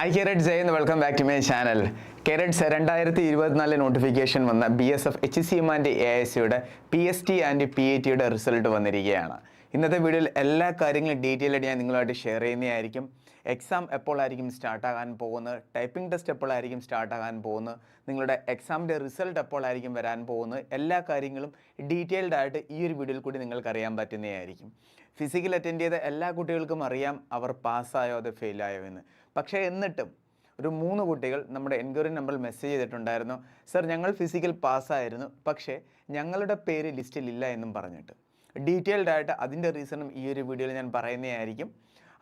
Hi carrot Jai എന്ന് welcome back to my channel carrots രണ്ടായിരത്തി ഇരുപത്തിനാല് നോട്ടിഫിക്കേഷൻ വന്ന B S F H C M and A I സിയുടെ P S T and P A ടിയുടെ result വന്നിരിക്കുകയാണ്. ഇന്നത്തെ വീഡിയോയിൽ എല്ലാ കാര്യങ്ങളും ഡീറ്റെയിൽ ആയിട്ട് ഞാൻ നിങ്ങളുമായിട്ട് ഷെയർ ചെയ്യുന്നതായിരിക്കും. എക്സാം എപ്പോഴായിരിക്കും സ്റ്റാർട്ടാകാൻ പോകുന്നത്? ടൈപ്പിംഗ് ടെസ്റ്റ് എപ്പോഴായിരിക്കും സ്റ്റാർട്ടാകാൻ പോകുന്നത്? നിങ്ങളുടെ എക്സാമിന്റെ റിസൾട്ട് എപ്പോഴായിരിക്കും വരാൻ പോകുന്നത്? എല്ലാ കാര്യങ്ങളും ഡീറ്റെയിൽഡ് ആയിട്ട് ഈ ഒരു വീഡിയോയിൽ കൂടി നിങ്ങൾക്ക് അറിയാൻ പറ്റുന്നതായിരിക്കും. ഫിസിക്കൽ അറ്റൻഡ് ചെയ്ത എല്ലാ കുട്ടികൾക്കും അറിയാം അവർ പാസ്സായോ അത് ഫെയിലായോ എന്ന്. പക്ഷേ എന്നിട്ടും ഒരു മൂന്ന് കുട്ടികൾ നമ്മുടെ എൻക്വയറി നമ്പറിൽ മെസ്സേജ് ചെയ്തിട്ടുണ്ടായിരുന്നു. സർ ഞങ്ങൾ ഫിസിക്കൽ പാസ്സായിരുന്നു പക്ഷേ ഞങ്ങളുടെ പേര് ലിസ്റ്റിലില്ല എന്നും പറഞ്ഞിട്ട്. ഡീറ്റെയിൽഡ് ആയിട്ട് അതിന്റെ റീസണും ഈ ഒരു വീഡിയോയിൽ ഞാൻ പറയുന്നതായിരിക്കും.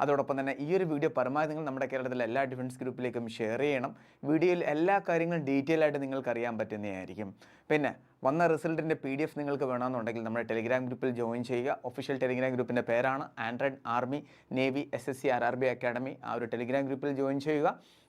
അതോടൊപ്പം തന്നെ ഈ ഒരു വീഡിയോ പരമാവധി നിങ്ങൾ നമ്മുടെ കേരളത്തിലെ എല്ലാ ഡിഫൻസ് ഗ്രൂപ്പിലേക്കും ഷെയർ ചെയ്യണം. വീഡിയോയിൽ എല്ലാ കാര്യങ്ങളും ഡീറ്റെയിൽ ആയിട്ട് നിങ്ങൾക്ക് അറിയാൻ പറ്റുന്നതായിരിക്കും. പിന്നെ വന്ന റിസൾട്ടിന്റെ പി ഡി എഫ് നിങ്ങൾക്ക് വേണമെന്നുണ്ടെങ്കിൽ നമ്മുടെ ടെലിഗ്രാം ഗ്രൂപ്പിൽ ജോയിൻ ചെയ്യുക. ഒഫീഷ്യൽ ടെലിഗ്രാം ഗ്രൂപ്പിന്റെ പേരാണ് android army navy S S C R R B academy ആ ഒരു ടെലിഗ്രാം ഗ്രൂപ്പിൽ ജോയിൻ ചെയ്യുക.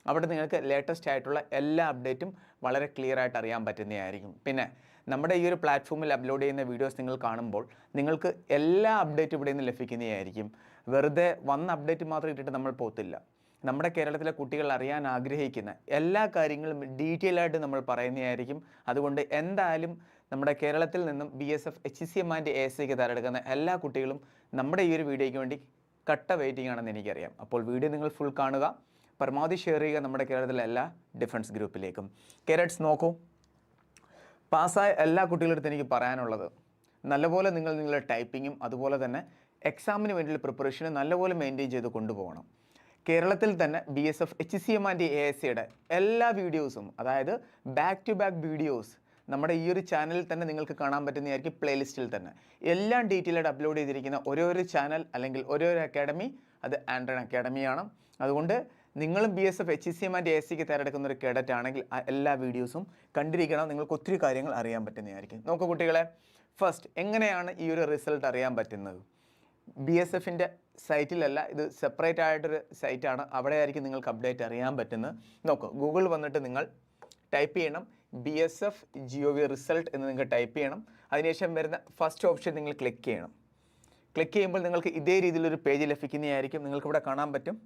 അവിടെ നിങ്ങൾക്ക് ലേറ്റസ്റ്റ് ആയിട്ടുള്ള എല്ലാ അപ്ഡേറ്റും വളരെ ക്ലിയർ ആയിട്ട് അറിയാൻ പറ്റുന്നതായിരിക്കും. പിന്നെ നമ്മുടെ ഈ ഒരു പ്ലാറ്റ്ഫോമിൽ അപ്ലോഡ് ചെയ്യുന്ന വീഡിയോസ് നിങ്ങൾ കാണുമ്പോൾ നിങ്ങൾക്ക് എല്ലാ അപ്ഡേറ്റും ഇവിടെ നിന്ന് ലഭിക്കുന്നതായിരിക്കും. വെറുതെ വന്ന അപ്ഡേറ്റ് മാത്രം ഇട്ടിട്ട് നമ്മൾ പോത്തില്ല. നമ്മുടെ കേരളത്തിലെ കുട്ടികൾ അറിയാൻ ആഗ്രഹിക്കുന്ന എല്ലാ കാര്യങ്ങളും ഡീറ്റെയിൽ ആയിട്ട് നമ്മൾ പറയുന്നതായിരിക്കും. അതുകൊണ്ട് എന്തായാലും നമ്മുടെ കേരളത്തിൽ നിന്നും B S F H C M and A സിക്ക് തയ്യാറെടുക്കുന്ന എല്ലാ കുട്ടികളും നമ്മുടെ ഈ ഒരു വീഡിയോയ്ക്ക് വേണ്ടി കട്ട വെയിറ്റിംഗ് ആണെന്ന് എനിക്കറിയാം. അപ്പോൾ വീഡിയോ നിങ്ങൾ ഫുൾ കാണുക. പരമാവധി ഷെയർ ചെയ്യുക നമ്മുടെ കേരളത്തിലെ എല്ലാ ഡിഫൻസ് ഗ്രൂപ്പിലേക്കും കേരറ്റ്സ് നോക്കൂ. പാസ്സായ എല്ലാ കുട്ടികളുടെ അടുത്ത് എനിക്ക് പറയാനുള്ളത് നല്ലപോലെ നിങ്ങൾ നിങ്ങളുടെ ടൈപ്പിങ്ങും അതുപോലെ തന്നെ എക്സാമിന് വേണ്ടിയുള്ള പ്രിപ്പറേഷനും നല്ലപോലെ മെയിന്റെയിൻ ചെയ്ത് കൊണ്ടുപോകണം. കേരളത്തിൽ തന്നെ B S F H C M and A S സിയുടെ എല്ലാ വീഡിയോസും അതായത് ബാക്ക് ടു ബാക്ക് വീഡിയോസ് നമ്മുടെ ഈ ഒരു ചാനലിൽ തന്നെ നിങ്ങൾക്ക് കാണാൻ പറ്റുന്നതായിരിക്കും പ്ലേലിസ്റ്റിൽ തന്നെ. എല്ലാം ഡീറ്റെയിൽ ആയിട്ട് അപ്ലോഡ് ചെയ്തിരിക്കുന്ന ഒരു ചാനൽ അല്ലെങ്കിൽ ഒരു അക്കാഡമി അത് ആൻഡ്രോയിഡ് അക്കാഡമിയാണ് അതുകൊണ്ട് നിങ്ങളും B S F H C M and A സിക്ക് തിരഞ്ഞെടുക്കുന്ന ഒരു കേഡറ്റ് ആണെങ്കിൽ എല്ലാ വീഡിയോസും കണ്ടിരിക്കണം. നിങ്ങൾക്ക് ഒത്തിരി കാര്യങ്ങൾ അറിയാൻ പറ്റുന്നതായിരിക്കും. നോക്കൂ കുട്ടികളെ ഫസ്റ്റ് എങ്ങനെയാണ് ഈ ഒരു റിസൾട്ട് അറിയാൻ പറ്റുന്നത്? ബി എസ് എഫിന്റെ സൈറ്റിലല്ല ഇത് സെപ്പറേറ്റ് ആയിട്ടൊരു സൈറ്റാണ് അവിടെ ആയിരിക്കും നിങ്ങൾക്ക് അപ്ഡേറ്റ് അറിയാൻ പറ്റുന്നത്. നോക്കൂ ഗൂഗിൾ വന്നിട്ട് നിങ്ങൾ ടൈപ്പ് ചെയ്യണം ബി എസ് എഫ് ജിയോ വി റിസൾട്ട് എന്ന് നിങ്ങൾ ടൈപ്പ് ചെയ്യണം. അതിനുശേഷം വരുന്ന ഫസ്റ്റ് ഓപ്ഷൻ നിങ്ങൾ ക്ലിക്ക് ചെയ്യണം. ക്ലിക്ക് ചെയ്യുമ്പോൾ നിങ്ങൾക്ക് ഇതേ രീതിയിലൊരു പേജ് ലഭിക്കുന്നതായിരിക്കും. നിങ്ങൾക്കിവിടെ കാണാൻ പറ്റും.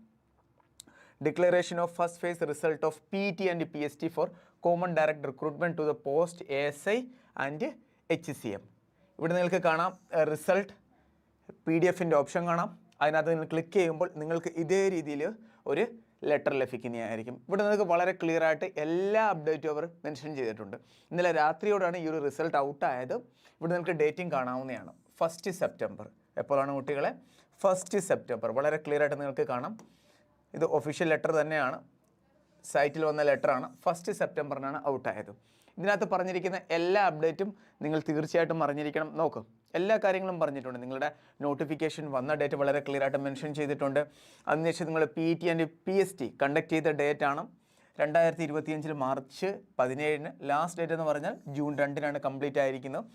Declaration of first phase result of P T and P S T for common direct recruitment to the post A S I and H C M ഇവിടെ നിങ്ങൾക്ക് കാണാം റിസൾട്ട് പി ഡി എഫിന്റെ ഓപ്ഷൻ കാണാം. അതിനകത്ത് നിങ്ങൾ ക്ലിക്ക് ചെയ്യുമ്പോൾ നിങ്ങൾക്ക് ഇതേ രീതിയിൽ ഒരു ലെറ്റർ ലഭിക്കുന്നതായിരിക്കും. ഇവിടെ നിങ്ങൾക്ക് വളരെ ക്ലിയർ ആയിട്ട് എല്ലാ അപ്ഡേറ്റും അവർ മെൻഷൻ ചെയ്തിട്ടുണ്ട്. ഇന്നലെ രാത്രിയോടാണ് ഈ ഒരു റിസൾട്ട് ഔട്ടായത് ഇവിടെ നിങ്ങൾക്ക് ഡേറ്റിംഗ് കാണാവുന്നതാണ്. ഫസ്റ്റ് സെപ്റ്റംബർ എപ്പോഴാണ് കുട്ടികളെ? ഫസ്റ്റ് സെപ്റ്റംബർ വളരെ ക്ലിയർ ആയിട്ട് നിങ്ങൾക്ക് കാണാം. ഇത് ഒഫീഷ്യൽ ലെറ്റർ തന്നെയാണ്. സൈറ്റിൽ വന്ന ലെറ്ററാണ് ഫസ്റ്റ് സെപ്റ്റംബറിനാണ് ഔട്ടായത് ഇതിനകത്ത് പറഞ്ഞിരിക്കുന്ന എല്ലാ അപ്ഡേറ്റും നിങ്ങൾ തീർച്ചയായിട്ടും അറിഞ്ഞിരിക്കണം. നോക്ക് എല്ലാ കാര്യങ്ങളും പറഞ്ഞിട്ടുണ്ട്. നിങ്ങളുടെ നോട്ടിഫിക്കേഷൻ വന്ന ഡേറ്റ് വളരെ ക്ലിയർ ആയിട്ട് മെൻഷൻ ചെയ്തിട്ടുണ്ട്. അതിനുശേഷം നിങ്ങൾ P T and P S T conduct ചെയ്ത ഡേറ്റ് ആണ്. രണ്ടായിരത്തി ഇരുപത്തിയഞ്ചിൽ മാർച്ച് പതിനേഴിന് ലാസ്റ്റ് ഡേറ്റ് എന്ന് പറഞ്ഞാൽ ജൂൺ രണ്ടിനാണ് കംപ്ലീറ്റ് ആയിരിക്കുന്നത്.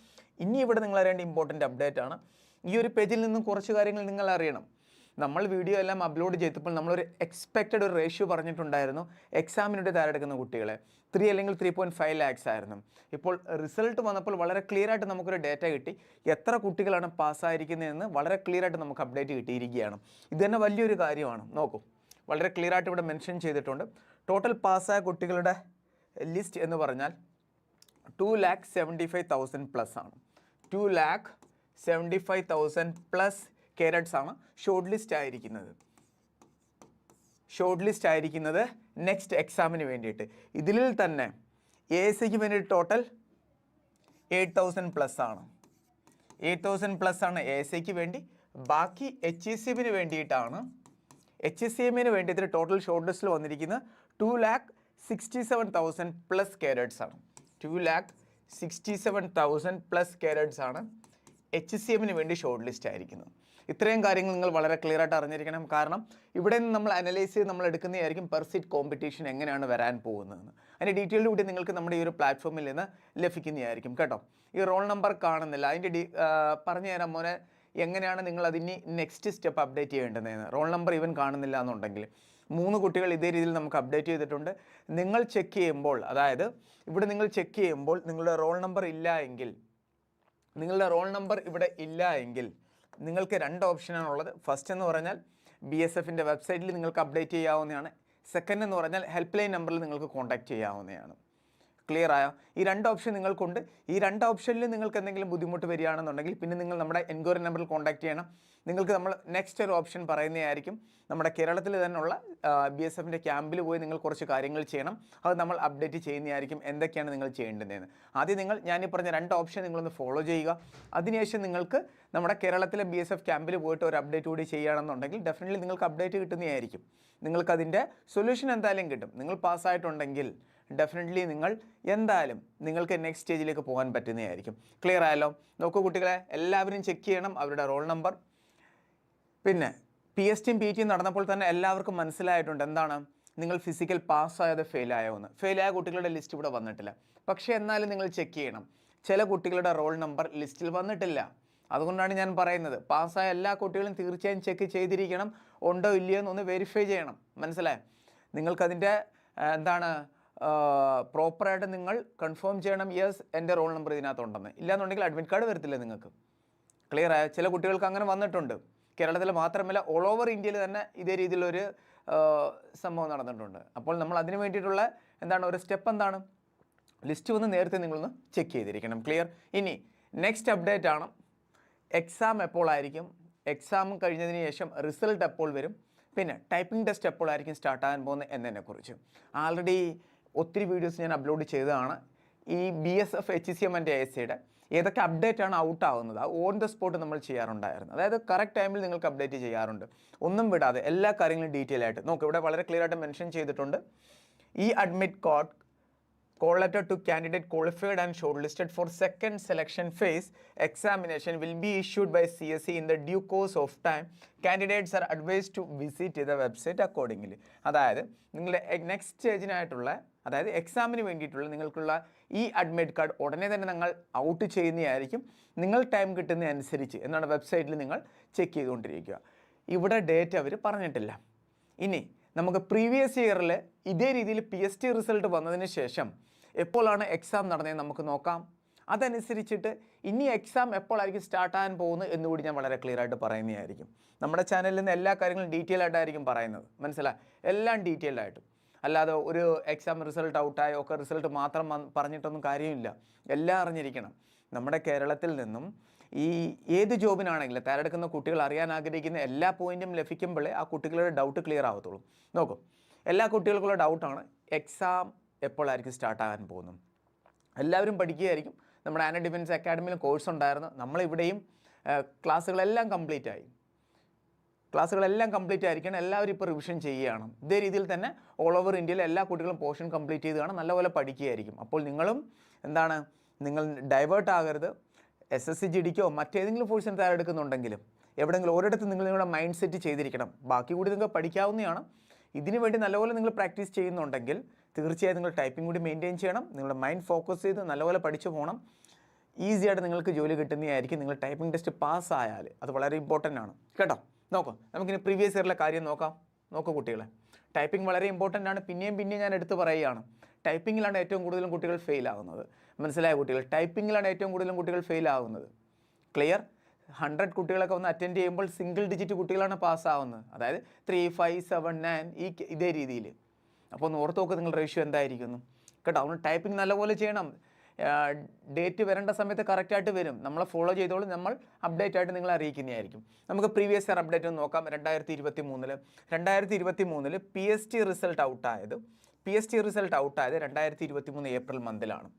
ഇനി ഇവിടെ നിങ്ങൾ അറിയേണ്ട ഇമ്പോർട്ടന്റ് അപ്ഡേറ്റ് ആണ്. ഈ ഒരു പേജിൽ നിന്നും കുറച്ച് കാര്യങ്ങൾ നിങ്ങൾ അറിയണം. നമ്മൾ വീഡിയോ എല്ലാം അപ്ലോഡ് ചെയ്തപ്പോൾ നമ്മളൊരു എക്സ്പെക്റ്റഡ് ഒരു റേഷ്യോ പറഞ്ഞിട്ടുണ്ടായിരുന്നു. എക്സാമിനുവേണ്ടി തയ്യാറെടുക്കുന്ന കുട്ടികളെ. ത്രീ അല്ലെങ്കിൽ ത്രീ പോയിന്റ് ഫൈവ് ലാക്സ് ആയിരുന്നു. ഇപ്പോൾ റിസൾട്ട് വന്നപ്പോൾ വളരെ ക്ലിയർ ആയിട്ട് നമുക്കൊരു ഡേറ്റ കിട്ടി. എത്ര കുട്ടികളാണ് പാസ്സായിരിക്കുന്നതെന്ന് വളരെ ക്ലിയർ ആയിട്ട് നമുക്ക് അപ്ഡേറ്റ് കിട്ടിയിരിക്കുകയാണ്. ഇത് തന്നെ വലിയൊരു കാര്യമാണ്. നോക്കൂ. വളരെ ക്ലിയർ ആയിട്ട് ഇവിടെ മെൻഷൻ ചെയ്തിട്ടുണ്ട്. ടോട്ടൽ പാസ്സായ കുട്ടികളുടെ ലിസ്റ്റ് എന്ന് പറഞ്ഞാൽ two lakh seventy five thousand plus ആണ്. Two lakh seventy five thousand plus carrots ആണ് ഷോർട്ട് ലിസ്റ്റ് ആയിരിക്കുന്നത്. ഷോർട്ട് ലിസ്റ്റ് ആയിരിക്കുന്നത് നെക്സ്റ്റ് എക്സാമിന് വേണ്ടിയിട്ട്. ഇതിൽ തന്നെ എ സിക്ക് വേണ്ടി ടോട്ടൽ എയ്റ്റ് തൗസൻഡ് പ്ലസ് ആണ്. എയ്റ്റ് തൗസൻഡ് പ്ലസ് ആണ് എ സിക്ക് വേണ്ടി. ബാക്കി എച്ച് എസ് എമ്മിന് വേണ്ടിയിട്ടാണ്. എച്ച് എസ് സി എമ്മിന് വേണ്ടി ഇതിൽ ടോട്ടൽ ഷോർട്ട് ലിസ്റ്റിൽ വന്നിരിക്കുന്നത് two lakh sixty seven thousand plus carats ആണ് two lakh sixty seven thousand plus carats ആണ് എച്ച് സി എമ്മിന് വേണ്ടി ഷോർട്ട് ലിസ്റ്റ് ആയിരിക്കുന്നത്. ഇത്രയും കാര്യങ്ങൾ നിങ്ങൾ വളരെ ക്ലിയർ ആയിട്ട് അറിഞ്ഞിരിക്കണം. കാരണം ഇവിടെ നിന്ന് നമ്മൾ അനലൈസ് ചെയ്ത് നമ്മൾ എടുക്കുന്നതായിരിക്കും പെർ സീറ്റ് കോമ്പറ്റീഷൻ എങ്ങനെയാണ് വരാൻ പോകുന്നതെന്ന്. അതിന്റെ ഡീറ്റെയിൽഡ് കൂടി നിങ്ങൾക്ക് നമ്മുടെ ഈ ഒരു പ്ലാറ്റ്ഫോമിൽ നിന്ന് ലഭിക്കുന്നതായിരിക്കും കേട്ടോ. ഈ റോൾ നമ്പർ കാണുന്നില്ല. അതിന്റെ ഡീ പറഞ്ഞു തരാം മോനെ എങ്ങനെയാണ് നിങ്ങൾ അതിന് നെക്സ്റ്റ് സ്റ്റെപ്പ് അപ്ഡേറ്റ് ചെയ്യേണ്ടതെന്ന്. റോൾ നമ്പർ ഇവൻ കാണുന്നില്ല എന്നുണ്ടെങ്കിൽ. മൂന്ന് കുട്ടികൾ ഇതേ രീതിയിൽ നമുക്ക് അപ്ഡേറ്റ് ചെയ്തിട്ടുണ്ട്. നിങ്ങൾ ചെക്ക് ചെയ്യുമ്പോൾ അതായത് ഇവിടെ നിങ്ങൾ ചെക്ക് ചെയ്യുമ്പോൾ നിങ്ങളുടെ റോൾ നമ്പർ ഇല്ല നിങ്ങളുടെ റോൾ നമ്പർ ഇവിടെ ഇല്ല നിങ്ങൾക്ക് രണ്ട് ഓപ്ഷനാണ് ഉള്ളത് ഫസ്റ്റ് എന്ന് പറഞ്ഞാൽ ബി എസ് എഫിന്റെ വെബ്സൈറ്റിൽ നിങ്ങൾക്ക് അപ്ഡേറ്റ് ചെയ്യാവുന്നതാണ്. സെക്കൻഡ് എന്ന് പറഞ്ഞാൽ ഹെൽപ്പ് ലൈൻ നമ്പറിൽ നിങ്ങൾക്ക് കോൺടാക്റ്റ് ചെയ്യാവുന്നതാണ്. ക്ലിയർ ആയോ? ഈ രണ്ട് ഓപ്ഷൻ നിങ്ങൾക്കുണ്ട്. ഈ രണ്ട് ഓപ്ഷനിൽ നിങ്ങൾക്ക് എന്തെങ്കിലും ബുദ്ധിമുട്ട് വരികയാണെന്നുണ്ടെങ്കിൽ പിന്നെ നിങ്ങൾ നമ്മുടെ എൻക്വയറി നമ്പറിൽ കോൺടാക്ട് ചെയ്യണം. നിങ്ങൾക്ക് നമ്മൾ നെക്സ്റ്റ് ഒരു ഓപ്ഷൻ പറയുന്നതായിരിക്കും. നമ്മുടെ കേരളത്തിൽ തന്നെയുള്ള ബി എസ് എഫിന്റെ ക്യാമ്പിൽ പോയി നിങ്ങൾ കുറച്ച് കാര്യങ്ങൾ ചെയ്യണം. അത് നമ്മൾ അപ്ഡേറ്റ് ചെയ്യുന്നതായിരിക്കും. എന്തൊക്കെയാണ് നിങ്ങൾ ചെയ്യേണ്ടതെന്ന്. ആദ്യം നിങ്ങൾ ഞാൻ ഈ പറഞ്ഞ രണ്ട് ഓപ്ഷൻ നിങ്ങളൊന്ന് ഫോളോ ചെയ്യുക. അതിനുശേഷം നിങ്ങൾക്ക് നമ്മുടെ കേരളത്തിലെ ബി എസ് എഫ് ക്യാമ്പിൽ പോയിട്ട് ഒരു അപ്ഡേറ്റ് കൂടി ചെയ്യുകയാണെന്നുണ്ടെങ്കിൽ ഡെഫിനറ്റ്ലി നിങ്ങൾക്ക് അപ്ഡേറ്റ് കിട്ടുന്നതായിരിക്കും. നിങ്ങൾക്കതിന്റെ സൊല്യൂഷൻ എന്തായാലും കിട്ടും. നിങ്ങൾ പാസ്സായിട്ടുണ്ടെങ്കിൽ ഡെഫിനറ്റ്ലി നിങ്ങൾ എന്തായാലും നിങ്ങൾക്ക് നെക്സ്റ്റ് സ്റ്റേജിലേക്ക് പോകാൻ പറ്റുന്നതായിരിക്കും. ക്ലിയർ ആയല്ലോ? നോക്കൂ കുട്ടികളെ എല്ലാവരും ചെക്ക് ചെയ്യണം അവരുടെ റോൾ നമ്പർ പിന്നെ പി എസ് ടിയും പി ടിയും നടന്നപ്പോൾ തന്നെ എല്ലാവർക്കും മനസ്സിലായിട്ടുണ്ട് എന്താണ്? നിങ്ങൾ ഫിസിക്കൽ പാസ്സായത് ഫെയിലായോ എന്ന്. ഫെയിലായ കുട്ടികളുടെ ലിസ്റ്റ് ഇവിടെ വന്നിട്ടില്ല. പക്ഷേ എന്നാലും നിങ്ങൾ ചെക്ക് ചെയ്യണം. ചില കുട്ടികളുടെ റോൾ നമ്പർ ലിസ്റ്റിൽ വന്നിട്ടില്ല. അതുകൊണ്ടാണ് ഞാൻ പറയുന്നത്. പാസ്സായ എല്ലാ കുട്ടികളും തീർച്ചയായും ചെക്ക് ചെയ്തിരിക്കണം. ഉണ്ടോ ഇല്ലയോ എന്നൊന്ന് വെരിഫൈ ചെയ്യണം. മനസ്സിലായോ? നിങ്ങൾക്കതിന്റെ എന്താണ് പ്രോപ്പറായിട്ട് നിങ്ങൾ കൺഫേം ചെയ്യണം യെസ് എന്റെ റോൾ നമ്പർ ഇതിനകത്ത് ഇതിനകത്തുണ്ടെന്ന്. ഇല്ലാന്നുണ്ടെങ്കിൽ അഡ്മിറ്റ് കാർഡ് വരത്തില്ല നിങ്ങൾക്ക്? ക്ലിയർ ആയ? ചില കുട്ടികൾക്ക് അങ്ങനെ വന്നിട്ടുണ്ട്. കേരളത്തിൽ മാത്രമല്ല ഓൾ ഓവർ ഇന്ത്യയിൽ തന്നെ ഇതേ രീതിയിലൊരു സംഭവം നടന്നിട്ടുണ്ട്. അപ്പോൾ നമ്മൾ അതിന് വേണ്ടിയിട്ടുള്ള എന്താണ് ഒരു സ്റ്റെപ്പ് എന്താണ്? ലിസ്റ്റ് വന്ന് നേരത്തെ നിങ്ങളൊന്ന് ചെക്ക് ചെയ്തിരിക്കണം. ക്ലിയർ ഇനി നെക്സ്റ്റ് അപ്ഡേറ്റ് ആണ്. എക്സാം എപ്പോൾ ആയിരിക്കും? എക്സാം കഴിഞ്ഞതിന് ശേഷം റിസൾട്ട് എപ്പോൾ വരും? പിന്നെ ടൈപ്പിംഗ് ടെസ്റ്റ് എപ്പോഴായിരിക്കും സ്റ്റാർട്ട് ആകാൻ പോകുന്നത് എന്നതിനെക്കുറിച്ച്. ആൾറെഡി ഒത്തിരി വീഡിയോസ് ഞാൻ അപ്ലോഡ് ചെയ്തതാണ്. ഈ B S F H C M എന്റെ എസ് സിയുടെ ഏതൊക്കെ അപ്ഡേറ്റ് ആണ് ഔട്ട് ആവുന്നത് ഓൺ ദ സ്പോട്ട് നമ്മൾ ചെയ്യാറുണ്ടായിരുന്നു. അതായത് കറക്റ്റ് ടൈമിൽ നിങ്ങൾക്ക് അപ്ഡേറ്റ് ചെയ്യാറുണ്ട്. ഒന്നും വിടാതെ എല്ലാ കാര്യങ്ങളും ഡീറ്റെയിൽ ആയിട്ട്. നോക്ക് ഇവിടെ വളരെ ക്ലിയർ ആയിട്ട് മെൻഷൻ ചെയ്തിട്ടുണ്ട്. ഈ admit code call letter to candidate qualified and short listed for second selection phase examination will be issued by C S C in the due course of time candidates are advise to visit the website accordingly അതായത് നിങ്ങളുടെ next സ്റ്റേജിനായിട്ടുള്ള അതായത് എക്സാമിന് വേണ്ടിയിട്ടുള്ള നിങ്ങൾക്കുള്ള ഈ admit card ഉടനെ തന്നെ നിങ്ങൾ ഔട്ട് ചെയ്യുന്നതായിരിക്കും. നിങ്ങൾ ടൈം കിട്ടുന്നതനുസരിച്ച് എന്നാണ് വെബ്സൈറ്റിൽ നിങ്ങൾ ചെക്ക് ചെയ്തുകൊണ്ടിരിക്കുക. ഇവിടെ ഡേറ്റ് അവർ പറഞ്ഞിട്ടില്ല. ഇനി നമുക്ക് പ്രീവിയസ് ഇയറിൽ ഇതേ രീതിയിൽ പി എസ് ടി റിസൾട്ട് വന്നതിന് ശേഷം എപ്പോഴാണ് എക്സാം നടന്നതെന്ന് നമുക്ക് നോക്കാം. അതനുസരിച്ചിട്ട് ഇനി എക്സാം എപ്പോഴായിരിക്കും സ്റ്റാർട്ട് ആകാൻ പോകുന്നത് എന്നുകൂടി ഞാൻ വളരെ ക്ലിയർ ആയിട്ട് പറയുന്നതായിരിക്കും. നമ്മുടെ ചാനലിൽ നിന്ന് എല്ലാ കാര്യങ്ങളും ഡീറ്റെയിൽ ആയിട്ടായിരിക്കും പറയുന്നത്. മനസ്സിലായി എല്ലാം ഡീറ്റെയിൽഡ് ആയിട്ട്. അല്ലാതെ ഒരു എക്സാം റിസൾട്ട് ഔട്ടായോ ഒക്കെ റിസൾട്ട് മാത്രം പറഞ്ഞിട്ടൊന്നും കാര്യമില്ല. എല്ലാം അറിഞ്ഞിരിക്കണം. നമ്മുടെ കേരളത്തിൽ നിന്നും ഈ ഏത് ജോബിനാണെങ്കിലും തയ്യാറെടുക്കുന്ന കുട്ടികൾ അറിയാൻ ആഗ്രഹിക്കുന്ന എല്ലാ പോയിന്റും ലഭിക്കുമ്പോഴേ ആ കുട്ടികളുടെ ഡൗട്ട് ക്ലിയർ ആവത്തുള്ളൂ. നോക്കൂ എല്ലാ കുട്ടികൾക്കുള്ള ഡൗട്ടാണ് എക്സാം എപ്പോഴായിരിക്കും സ്റ്റാർട്ട് ആകാൻ പോകുന്നത്. എല്ലാവരും പഠിക്കുകയായിരിക്കും. നമ്മുടെ ആന ഡിഫൻസ് അക്കാഡമിയിൽ കോഴ്സ് ഉണ്ടായിരുന്നു. നമ്മളിവിടെയും ക്ലാസ്സുകളെല്ലാം കംപ്ലീറ്റ് ആയി. ക്ലാസ്സുകളെല്ലാം കംപ്ലീറ്റ് ആയിരിക്കണം. എല്ലാവരും ഇപ്പോൾ റിവിഷൻ ചെയ്യുകയാണ്. ഇതേ രീതിയിൽ തന്നെ ഓൾ ഓവർ ഇന്ത്യയിലെ എല്ലാ കുട്ടികളും പോർഷൻ കംപ്ലീറ്റ് ചെയ്ത് കാണാൻ നല്ലപോലെ പഠിക്കുകയായിരിക്കും. അപ്പോൾ നിങ്ങളും എന്താണ് നിങ്ങൾ ഡൈവേർട്ട് ആകരുത്. എസ് എസ് സി ജി ഡിക്കോ മറ്റേതെങ്കിലും ഫോഴ്സിന് തയ്യാറെടുക്കുന്നുണ്ടെങ്കിലും എവിടെയെങ്കിലും ഒരിടത്ത് നിങ്ങൾ നിങ്ങളുടെ മൈൻഡ് സെറ്റ് ചെയ്തിരിക്കണം. ബാക്കി കൂടി നിങ്ങൾക്ക് പഠിക്കാവുന്നതാണ്. ഇതിനു വേണ്ടി നല്ലപോലെ നിങ്ങൾ പ്രാക്ടീസ് ചെയ്യുന്നുണ്ടെങ്കിൽ തീർച്ചയായും നിങ്ങൾ ടൈപ്പിംഗ് കൂടി മെയിന്റെയിൻ ചെയ്യണം. നിങ്ങളുടെ മൈൻഡ് ഫോക്കസ് ചെയ്ത് നല്ലപോലെ പഠിച്ചു പോകണം. ഈസിയായിട്ട് നിങ്ങൾക്ക് ജോലി കിട്ടുന്നതായിരിക്കും. നിങ്ങൾ ടൈപ്പിംഗ് ടെസ്റ്റ് പാസ് ആയാൽ അത് വളരെ ഇമ്പോർട്ടന്റ് ആണ്. കേട്ടോ? നോക്കൂ. നമുക്കിനി പ്രീവിയസ് ഇയറിലെ കാര്യം നോക്കാം. നോക്കൂ കുട്ടികളെ. ടൈപ്പിംഗ് വളരെ ഇമ്പോർട്ടന്റ് ആണ്. പിന്നെയും പിന്നെയും ഞാൻ എടുത്തു പറയുകയാണ്. ടൈപ്പിങ്ങിലാണ് ഏറ്റവും കൂടുതലും കുട്ടികൾ ഫെയിൽ ആകുന്നത് മനസ്സിലായ കുട്ടികൾ. ടൈപ്പിങ്ങിലാണ് ഏറ്റവും കൂടുതലും കുട്ടികൾ ഫെയിൽ ആവുന്നത്. ക്ലിയർ ഹൺഡ്രഡ് കുട്ടികളൊക്കെ ഒന്ന് അറ്റൻഡ് ചെയ്യുമ്പോൾ സിംഗിൾ ഡിജിറ്റ് കുട്ടികളാണ് പാസ്സാവുന്നത് അതായത് ത്രീ ഫൈവ് സെവൻ നയൻ ഈ ഇതേ രീതിയിൽ അപ്പോൾ ഒന്ന് ഓർത്ത് നോക്കുക നിങ്ങൾ റേഷ്യോ എന്തായിരിക്കുന്നു. കേട്ടോ അതുകൊണ്ട് ടൈപ്പിംഗ് നല്ലപോലെ ചെയ്യണം. ഡേറ്റ് വരേണ്ട സമയത്ത് കറക്റ്റായിട്ട് വരും. നമ്മളെ ഫോളോ ചെയ്തോളും. നമ്മൾ അപ്ഡേറ്റ് ആയിട്ട് നിങ്ങളെ അറിയിക്കുന്നതായിരിക്കും. നമുക്ക് പ്രീവിയസ് ഇയർ അപ്ഡേറ്റ് ഒന്ന് നോക്കാം. രണ്ടായിരത്തി ഇരുപത്തി മൂന്നിൽ രണ്ടായിരത്തി ഇരുപത്തി മൂന്നിൽ പി എസ് ടി റിസൾട്ട് ഔട്ടായത് പി എസ് ടി റിസൾട്ട് ഔട്ടായത് രണ്ടായിരത്തി ഇരുപത്തി മൂന്ന് ഏപ്രിൽ മന്തിലാണ്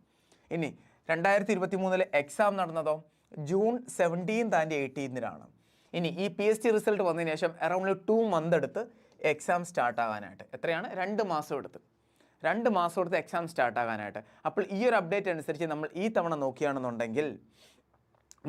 ഇനി രണ്ടായിരത്തി ഇരുപത്തി മൂന്നിലെ എക്സാം നടന്നതോ ജൂൺ സെവന്റീൻത് ആൻഡ് എയ്റ്റീൻതിനാണ് ഇനി ഈ പി എസ് ടി റിസൾട്ട് വന്നതിന് ശേഷം അറൗണ്ട് ടു മന്ത് എടുത്ത് എക്സാം സ്റ്റാർട്ട് ആകാനായിട്ട്. എത്രയാണ്? രണ്ട് മാസം എടുത്ത്. രണ്ട് മാസം എടുത്ത് എക്സാം സ്റ്റാർട്ട് ആകാനായിട്ട്. അപ്പോൾ ഈ ഒരു അപ്ഡേറ്റ് അനുസരിച്ച് നമ്മൾ ഈ തവണ നോക്കുകയാണെന്നുണ്ടെങ്കിൽ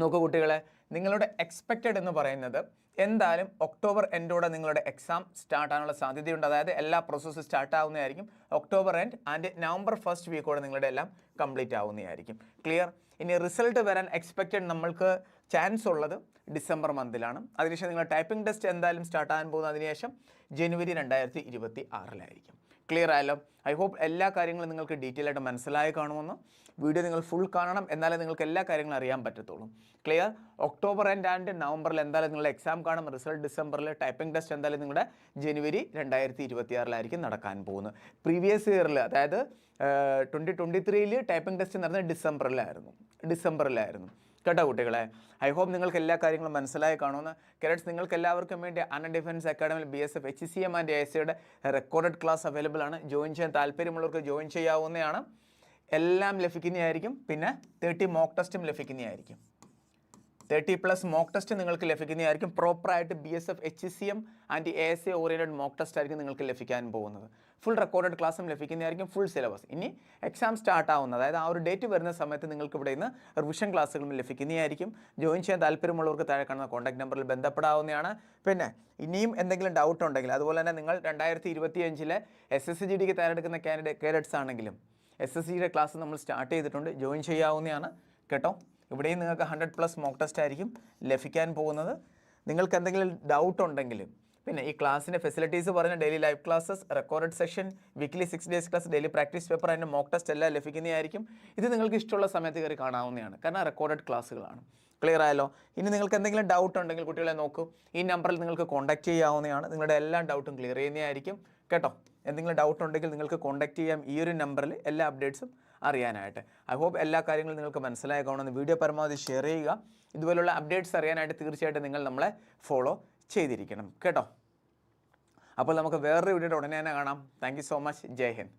നോക്കൂ കുട്ടികളെ നിങ്ങളുടെ എക്സ്പെക്റ്റഡ് എന്ന് പറയുന്നത് എന്തായാലും ഒക്ടോബർ എൻഡോടെ നിങ്ങളുടെ എക്സാം സ്റ്റാർട്ട് ആകാനുള്ള സാധ്യതയുണ്ട്. അതായത് എല്ലാ പ്രോസസ്സും start ആവുന്നതായിരിക്കും. October end and November first വീക്കോടെ നിങ്ങളുടെ എല്ലാം കംപ്ലീറ്റ് ആവുന്നതായിരിക്കും. ക്ലിയർ ഇനി റിസൾട്ട് വരാൻ എക്സ്പെക്റ്റഡ് നമ്മൾക്ക് ചാൻസ് ഉള്ളത് ഡിസംബർ മന്തിലാണ് അതിനുശേഷം നിങ്ങളുടെ ടൈപ്പിംഗ് ടെസ്റ്റ് എന്തായാലും സ്റ്റാർട്ട് ആകാൻ പോകുന്നത് അതിനുശേഷം ജനുവരി രണ്ടായിരത്തി ഇരുപത്തി ആറിലായിരിക്കും. ക്ലിയർ ആയല്ലോ. ഐ ഹോപ്പ് എല്ലാ കാര്യങ്ങളും നിങ്ങൾക്ക് ഡീറ്റെയിൽ ആയിട്ട് മനസ്സിലായി കാണുമെന്ന്. വീഡിയോ നിങ്ങൾ ഫുൾ കാണണം. എന്നാലേ നിങ്ങൾക്ക് എല്ലാ കാര്യങ്ങളും അറിയാൻ പറ്റത്തുള്ളൂ. ക്ലിയർ ഒക്ടോബർ ആൻഡ് ആൻഡ് നവംബറിൽ എന്തായാലും നിങ്ങളുടെ എക്സാം കാണും. റിസൾട്ട് ഡിസംബറിൽ ടൈപ്പിംഗ് ടെസ്റ്റ് എന്തായാലും നിങ്ങളുടെ ജനുവരി രണ്ടായിരത്തി ഇരുപത്തിയാറിലായിരിക്കും നടക്കാൻ പോകുന്നത്. പ്രീവിയസ് ഇയറിൽ അതായത് ട്വന്റി ട്വന്റി ത്രീയിൽ ടൈപ്പിംഗ് ടെസ്റ്റ് നടന്നത് ഡിസംബറിലായിരുന്നു ഡിസംബറിലായിരുന്നു കേട്ടോ കുട്ടികളെ? ഐ ഹോപ്പ് നിങ്ങൾക്ക് എല്ലാ കാര്യങ്ങളും മനസ്സിലായി കാണുമെന്ന്. കേരറ്റ്സ് നിങ്ങൾക്ക് എല്ലാവർക്കും വേണ്ടി അണ്ണ defence അക്കാഡമിയിൽ B S F H C M and S സിയുടെ റെക്കോർഡഡ് ക്ലാസ് അവൈലബിൾ ആണ്. ജോയിൻ ചെയ്യാൻ താല്പര്യമുള്ളവർക്ക് ജോയിൻ ചെയ്യാവുന്നതാണ്. എല്ലാം ലഭിക്കുന്നതായിരിക്കും. പിന്നെ തേർട്ടി മോക്ക് ടെസ്റ്റും ലഭിക്കുന്നതായിരിക്കും. തേർട്ടി പ്ലസ് മോക്ക് ടെസ്റ്റ് നിങ്ങൾക്ക് ലഭിക്കുന്നതായിരിക്കും. പ്രോപ്പറായിട്ട് B S F H C M and A S A oriented mock test ആയിരിക്കും നിങ്ങൾക്ക് ലഭിക്കാൻ പോകുന്നത്. ഫുൾ റെക്കോർഡഡ് ക്ലാസ്സും ലഭിക്കുന്നതായിരിക്കും ഫുൾ സിലബസ് ഇനി എക്സാം സ്റ്റാർട്ട് ആവുന്നത് അതായത് ആ ഒരു ഡേറ്റ് വരുന്ന സമയത്ത് നിങ്ങൾക്ക് ഇവിടെ നിന്ന് റിവിഷൻ ക്ലാസ്സുകളും ലഭിക്കുന്നതായിരിക്കും. ജോയിൻ ചെയ്യാൻ താല്പര്യമുള്ളവർക്ക് താഴെ കാണുന്ന കോൺടാക്ട് നമ്പറിൽ ബന്ധപ്പെടാവുന്നതാണ്. പിന്നെ ഇനിയും എന്തെങ്കിലും ഡൗട്ട് ഉണ്ടെങ്കിൽ അതുപോലെ തന്നെ നിങ്ങൾ രണ്ടായിരത്തി ഇരുപത്തി അഞ്ചിലെ എസ് എസ് ജി ഡിക്ക് തയ്യാറെടുക്കുന്ന കാൻഡിഡേറ്റ് ആണെങ്കിലും എസ് എസ് സിയുടെ ക്ലാസ് നമ്മൾ സ്റ്റാർട്ട് ചെയ്തിട്ടുണ്ട് ജോയിൻ ചെയ്യാവുന്നതാണ്. കേട്ടോ? ഇവിടെയും നിങ്ങൾക്ക് ഹൺഡ്രഡ് പ്ലസ് മോക്ക് ടെസ്റ്റ് ആയിരിക്കും ലഭിക്കാൻ പോകുന്നത്. നിങ്ങൾക്ക് എന്തെങ്കിലും ഡൗട്ട് ഉണ്ടെങ്കിലും പിന്നെ ഈ ക്ലാസ്സിന്റെ ഫെസിലിറ്റീസ് പറഞ്ഞ daily live classes record session weekly six days class daily practice paper അതിന്റെ മോക്ക് ടെസ്റ്റ് എല്ലാം ലഭിക്കുന്നതായിരിക്കും. ഇത് നിങ്ങൾക്ക് ഇഷ്ടമുള്ള സമയത്ത് കയറി കാണാവുന്നതാണ്. കാരണം റെക്കോർഡ് ക്ലാസ്സുകളാണ് ക്ലിയർ ആയല്ലോ? ഇനി നിങ്ങൾക്ക് എന്തെങ്കിലും ഡൗട്ട് ഉണ്ടെങ്കിൽ കുട്ടികളെ നോക്കൂ. ഈ നമ്പറിൽ നിങ്ങൾക്ക് കോൺടാക്ട് ചെയ്യാവുന്നതാണ്. നിങ്ങളുടെ എല്ലാ ഡൗട്ടും ക്ലിയർ ചെയ്യുന്നതായിരിക്കും. കേട്ടോ? എന്തെങ്കിലും ഡൗട്ട് ഉണ്ടെങ്കിൽ നിങ്ങൾക്ക് കോൺടാക്ട് ചെയ്യാം. ഈ ഒരു നമ്പറിൽ എല്ലാ അപ്ഡേറ്റ്സും അറിയാനായിട്ട്. ഐ ഹോപ്പ് എല്ലാ കാര്യങ്ങളും നിങ്ങൾക്ക് മനസ്സിലായി കാണുമെന്ന് വീഡിയോ പരമാവധി ഷെയർ ചെയ്യുക. ഇതുപോലുള്ള അപ്ഡേറ്റ്സ് അറിയാനായിട്ട് തീർച്ചയായിട്ടും നിങ്ങൾ നമ്മളെ ഫോളോ ചെയ്തിരിക്കണം. കേട്ടോ? അപ്പോൾ നമുക്ക് വേറൊരു വീഡിയോയുടെ ഉടനെ തന്നെ കാണാം. Thank so much Jai Hind.